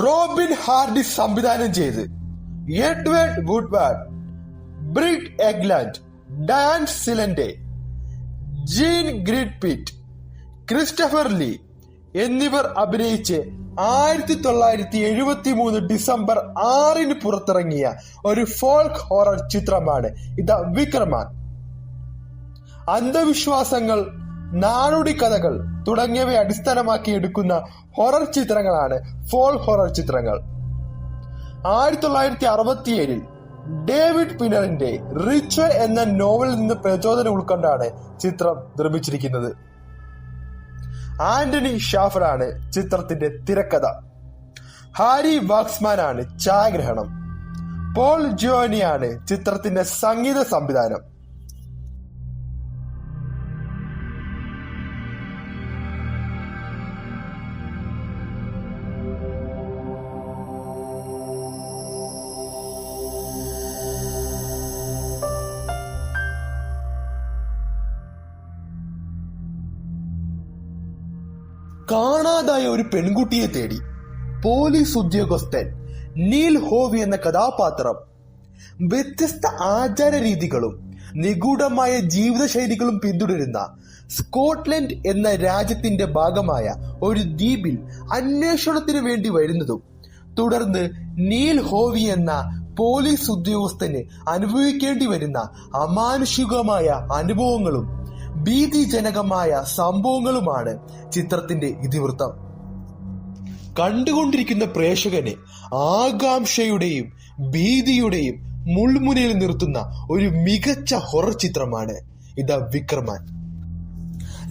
Robin Hardy സംവിധാനം ചെയ്ത് Edward Woodward Britt Ekland Diane Cilento Jean Ingrid Pitt Christopher Lee എന്നിവർ അഭിനയിച്ച് ആയിരത്തി തൊള്ളായിരത്തി എഴുപത്തി മൂന്ന് ഡിസംബർ ആറിന് പുറത്തിറങ്ങിയ ഒരു ഫോൾക്ക് ഹൊറർ ചിത്രമാണ്. ഇത് വിക്രമാൻ. അന്ധവിശ്വാസങ്ങൾ നാടോടി കഥകൾ തുടങ്ങിയവയെ അടിസ്ഥാനമാക്കി എടുക്കുന്ന ഹൊറർ ചിത്രങ്ങളാണ് ഫോൾ ഹൊറർ ചിത്രങ്ങൾ. ആയിരത്തി തൊള്ളായിരത്തി അറുപത്തിയേഴിൽ ഡേവിഡ് പിനറിന്റെ റിച്ച് എന്ന നോവലിൽ നിന്ന് പ്രചോദനം ഉൾക്കൊണ്ടാണ് ചിത്രം നിർമ്മിച്ചിരിക്കുന്നത്. ആന്റണി ഷാഫറാണ് ചിത്രത്തിന്റെ തിരക്കഥ. ഹാരി വാക്സ്മാൻ ആണ് ഛായാഗ്രഹണം. പോൾ ജോനിയാണ് ചിത്രത്തിന്റെ സംഗീത സംവിധാനം. കാണാതായ ഒരു പെൺകുട്ടിയെ തേടി പോലീസ് ഉദ്യോഗസ്ഥൻ നീൽ ഹോവി എന്ന കഥാപാത്രം വ്യത്യസ്ത ആചാര രീതികളും നിഗൂഢമായ ജീവിതശൈലികളും പിന്തുടരുന്ന സ്കോട്ട്ലൻഡ് എന്ന രാജ്യത്തിന്റെ ഭാഗമായ ഒരു ദ്വീപിൽ അന്വേഷണത്തിന് വേണ്ടി വരുന്നതും തുടർന്ന് നീൽ ഹോവി എന്ന പോലീസ് ഉദ്യോഗസ്ഥന് അനുഭവിക്കേണ്ടി വരുന്ന അമാനുഷികമായ അനുഭവങ്ങളും ഭീതിജനകമായ സംഭവങ്ങളുമാണ് ചിത്രത്തിന്റെ ഇതിവൃത്തം. കണ്ടുകൊണ്ടിരിക്കുന്ന പ്രേക്ഷകനെ ആകാംക്ഷയുടെയും ഭീതിയുടെയും മുൾമുനയിൽ നിർത്തുന്ന ഒരു മികച്ച ഹൊറർ ചിത്രമാണ് ഇത് വിക്രമാൻ.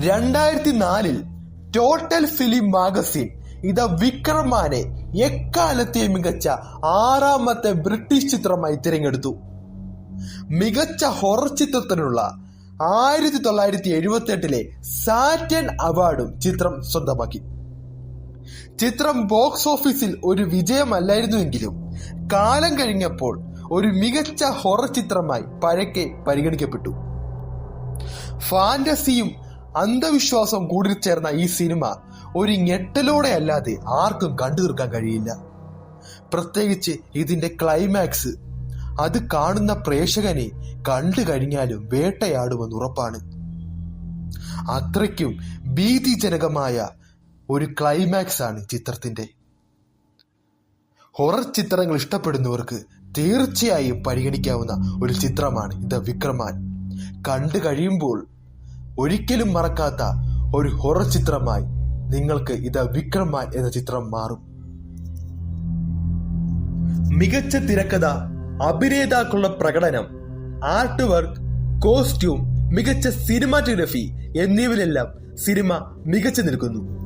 രണ്ടായിരത്തി നാലിൽ ടോട്ടൽ ഫിലിം മാഗസിൻ ഇത് വിക്രമാനെ എക്കാലത്തെ മികച്ച ആറാമത്തെ ബ്രിട്ടീഷ് ചിത്രമായി തിരഞ്ഞെടുത്തു. മികച്ച ഹൊറർ ചിത്രത്തിനുള്ള ആയിരത്തി തൊള്ളായിരത്തി എഴുപത്തി എട്ടിലെ സാറ്റൻ അവാർഡും ചിത്രം സ്വന്തമാക്കി. ചിത്രം ബോക്സ് ഓഫീസിൽ ഒരു വിജയമല്ലായിരുന്നുവെങ്കിലും കാലം കഴിഞ്ഞപ്പോൾ ഒരു മികച്ച ഹൊറർ ചിത്രമായി പഴക്കെ പരിഗണിക്കപ്പെട്ടു. ഫാന്റസിയും അന്ധവിശ്വാസവും കൂടി ചേർന്ന ഈ സിനിമ ഒരു ഞെട്ടലോടെ അല്ലാതെ ആർക്കും കണ്ടു തീർക്കാൻ കഴിയില്ല. പ്രത്യേകിച്ച് ഇതിന്റെ ക്ലൈമാക്സ് അത് കാണുന്ന പ്രേക്ഷകനെ കണ്ടു കഴിഞ്ഞാലും വേട്ടയാടുമെന്ന് ഉറപ്പാണ്. അത്രയ്ക്കും ഭീതിജനകമായ ഒരു ക്ലൈമാക്സ് ആണ് ചിത്രത്തിന്റെ ഹൊറർ ചിത്രങ്ങൾ ഇഷ്ടപ്പെടുന്നവർക്ക് തീർച്ചയായും പരിഗണിക്കാവുന്ന ഒരു ചിത്രമാണ് ഇത് വിക്രമാൻ. കണ്ടു കഴിയുമ്പോൾ ഒരിക്കലും മറക്കാത്ത ഒരു ഹൊറർ ചിത്രമായി നിങ്ങൾക്ക് ഇത് വിക്രമാൻ എന്ന ചിത്രം മാറും. മികച്ച തിരക്കഥ അഭിനേതാക്കളുടെ പ്രകടനം ആർട്ട് വർക്ക് കോസ്റ്റ്യൂം മികച്ച സിനിമാറ്റോഗ്രഫി എന്നിവയിലെല്ലാം സിനിമ മികച്ചു നിൽക്കുന്നു.